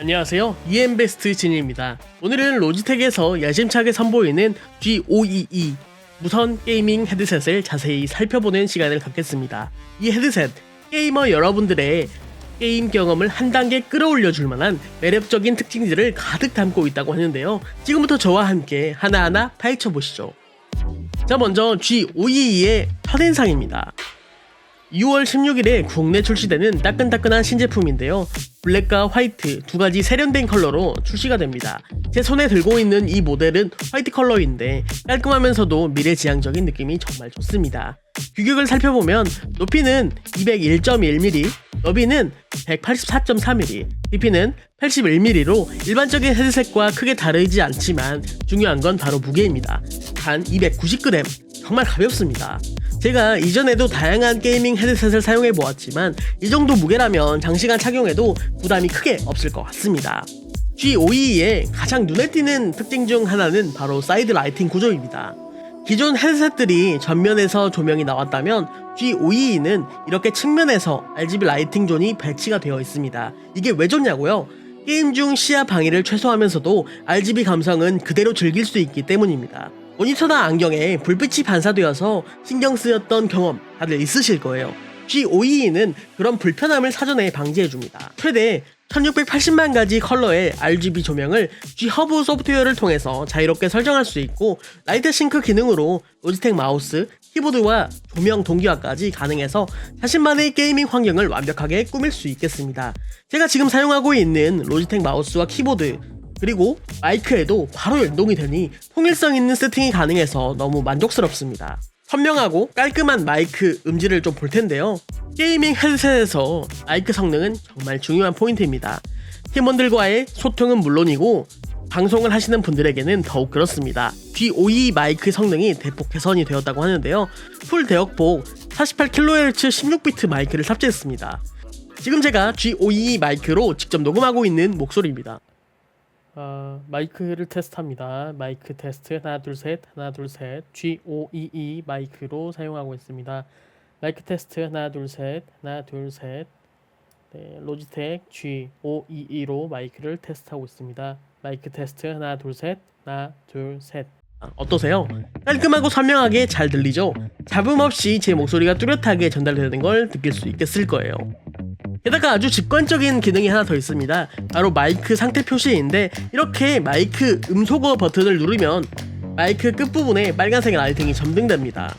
안녕하세요. EM베스트 진입니다. 오늘은 로지텍에서 야심차게 선보이는 G522 무선 게이밍 헤드셋을 자세히 살펴보는 시간을 갖겠습니다. 이 헤드셋, 게이머 여러분들의 게임 경험을 한 단계 끌어올려 줄 만한 매력적인 특징들을 가득 담고 있다고 하는데요. 지금부터 저와 함께 하나하나 파헤쳐 보시죠. 자, 먼저 G522의 첫인상입니다. 6월 16일에 국내 출시되는 따끈따끈한 신제품인데요. 블랙과 화이트 두 가지 세련된 컬러로 출시가 됩니다. 제 손에 들고 있는 이 모델은 화이트 컬러인데 깔끔하면서도 미래지향적인 느낌이 정말 좋습니다. 규격을 살펴보면 높이는 201.1mm, 너비는 184.3mm, 깊이는 81mm로 일반적인 헤드셋과 크게 다르지 않지만 중요한 건 바로 무게입니다. 단 290g, 정말 가볍습니다. 제가 이전에도 다양한 게이밍 헤드셋을 사용해 보았지만 이 정도 무게라면 장시간 착용해도 부담이 크게 없을 것 같습니다. G522의 가장 눈에 띄는 특징 중 하나는 바로 사이드 라이팅 구조입니다. 기존 헤드셋들이 전면에서 조명이 나왔다면 G522는 이렇게 측면에서 RGB 라이팅 존이 배치가 되어 있습니다. 이게 왜 좋냐고요? 게임 중 시야 방해를 최소화하면서도 RGB 감성은 그대로 즐길 수 있기 때문입니다. 모니터나 안경에 불빛이 반사되어서 신경 쓰였던 경험 다들 있으실 거예요. G522는 그런 불편함을 사전에 방지해줍니다. 최대 1680만 가지 컬러의 RGB 조명을 G-허브 소프트웨어를 통해서 자유롭게 설정할 수 있고 라이트 싱크 기능으로 로지텍 마우스, 키보드와 조명 동기화까지 가능해서 자신만의 게이밍 환경을 완벽하게 꾸밀 수 있겠습니다. 제가 지금 사용하고 있는 로지텍 마우스와 키보드 그리고 마이크에도 바로 연동이 되니 통일성 있는 세팅이 가능해서 너무 만족스럽습니다. 선명하고 깔끔한 마이크 음질을 좀 볼 텐데요. 게이밍 헤드셋에서 마이크 성능은 정말 중요한 포인트입니다. 팀원들과의 소통은 물론이고 방송을 하시는 분들에게는 더욱 그렇습니다. G52 마이크 성능이 대폭 개선이 되었다고 하는데요. 풀 대역폭 48kHz 16비트 마이크를 탑재했습니다. 지금 제가 G52 마이크로 직접 녹음하고 있는 목소리입니다. 아, 마이크를 테스트합니다. 마이크 테스트 하나 둘 셋 하나 둘 셋 G522 마이크로 사용하고 있습니다. 마이크 테스트 하나 둘 셋 하나 둘 셋 네, 로지텍 G522로 마이크를 테스트하고 있습니다. 마이크 테스트 하나 둘 셋 하나 둘 셋 어떠세요? 깔끔하고 선명하게 잘 들리죠? 잡음 없이 제 목소리가 뚜렷하게 전달되는 걸 느낄 수 있겠을 거예요. 게다가 아주 직관적인 기능이 하나 더 있습니다. 바로 마이크 상태 표시인데 이렇게 마이크 음소거 버튼을 누르면 마이크 끝부분에 빨간색 라이팅이 점등됩니다.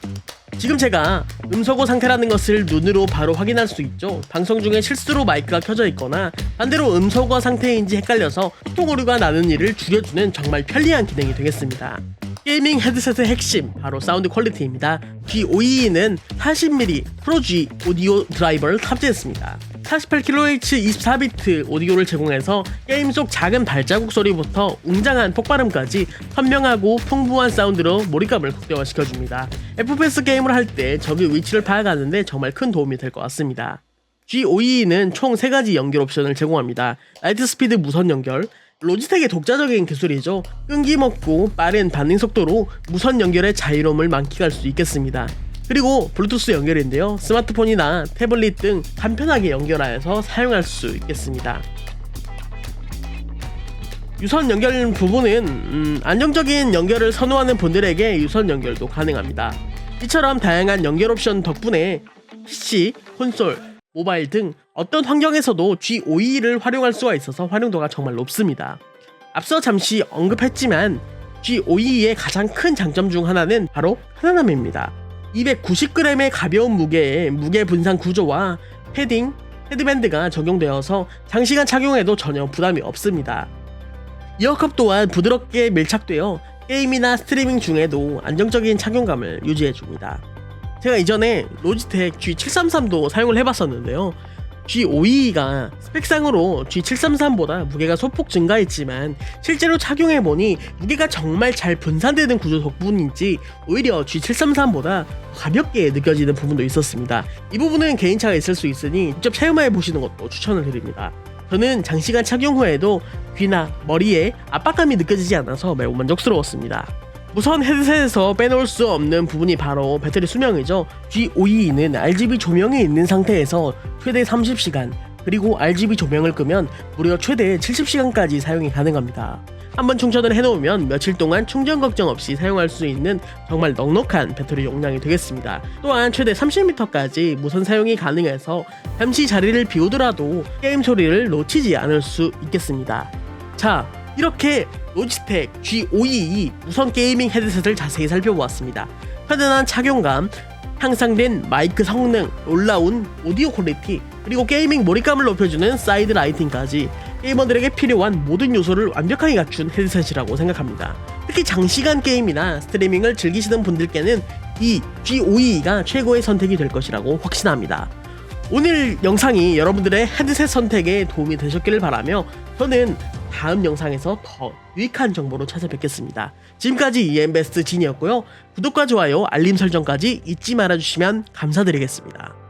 지금 제가 음소거 상태라는 것을 눈으로 바로 확인할 수 있죠. 방송 중에 실수로 마이크가 켜져 있거나 반대로 음소거 상태인지 헷갈려서 소통 오류가 나는 일을 줄여주는 정말 편리한 기능이 되겠습니다. 게이밍 헤드셋의 핵심 바로 사운드 퀄리티입니다. G522는 40mm 프로 G 오디오 드라이버를 탑재했습니다. 48kHz 24비트 오디오를 제공해서 게임 속 작은 발자국 소리부터 웅장한 폭발음까지 선명하고 풍부한 사운드로 몰입감을 극대화시켜줍니다. FPS 게임을 할 때 적의 위치를 파악하는데 정말 큰 도움이 될 것 같습니다. G522는 총 3가지 연결 옵션을 제공합니다. 라이트 스피드 무선 연결, 로지텍의 독자적인 기술이죠. 끈기 먹고 빠른 반응 속도로 무선 연결의 자유로움을 만끽할 수 있겠습니다. 그리고 블루투스 연결인데요. 스마트폰이나 태블릿 등 간편하게 연결하여서 사용할 수 있겠습니다. 유선 연결 부분은 음, 안정적인 연결을 선호하는 분들에게 유선 연결도 가능합니다. 이처럼 다양한 연결 옵션 덕분에 PC, 콘솔, 모바일 등 어떤 환경에서도 G52를 활용할 수가 있어서 활용도가 정말 높습니다. 앞서 잠시 언급했지만 G52의 가장 큰 장점 중 하나는 바로 편안함입니다. 290g의 가벼운 무게에 무게 분산 구조와 패딩, 헤드밴드가 적용되어서 장시간 착용해도 전혀 부담이 없습니다. 이어컵 또한 부드럽게 밀착되어 게임이나 스트리밍 중에도 안정적인 착용감을 유지해줍니다. 제가 이전에 로지텍 G733도 사용을 해봤었는데요. G522가 스펙상으로 G733보다 무게가 소폭 증가했지만 실제로 착용해보니 무게가 정말 잘 분산되는 구조 덕분인지 오히려 G733보다 가볍게 느껴지는 부분도 있었습니다. 이 부분은 개인차가 있을 수 있으니 직접 체험해 보시는 것도 추천을 드립니다. 저는 장시간 착용 후에도 귀나 머리에 압박감이 느껴지지 않아서 매우 만족스러웠습니다. 무선 헤드셋에서 빼놓을 수 없는 부분이 바로 배터리 수명이죠. G522는 RGB 조명이 있는 상태에서 최대 30시간, 그리고 RGB 조명을 끄면 무려 최대 70시간까지 사용이 가능합니다. 한번 충전을 해놓으면 며칠 동안 충전 걱정 없이 사용할 수 있는 정말 넉넉한 배터리 용량이 되겠습니다. 또한 최대 30m까지 무선 사용이 가능해서 잠시 자리를 비우더라도 게임 소리를 놓치지 않을 수 있겠습니다. 자, 이렇게 로지텍 G522 무선 게이밍 헤드셋을 자세히 살펴보았습니다. 편안한 착용감, 향상된 마이크 성능, 놀라운 오디오 퀄리티, 그리고 게이밍 몰입감을 높여주는 사이드 라이팅까지 게이머들에게 필요한 모든 요소를 완벽하게 갖춘 헤드셋이라고 생각합니다. 특히 장시간 게임이나 스트리밍을 즐기시는 분들께는 이 G522가 최고의 선택이 될 것이라고 확신합니다. 오늘 영상이 여러분들의 헤드셋 선택에 도움이 되셨기를 바라며 저는 다음 영상에서 더 유익한 정보로 찾아뵙겠습니다. 지금까지 이엠베스트 진이었고요. 구독과 좋아요, 알림 설정까지 잊지 말아주시면 감사드리겠습니다.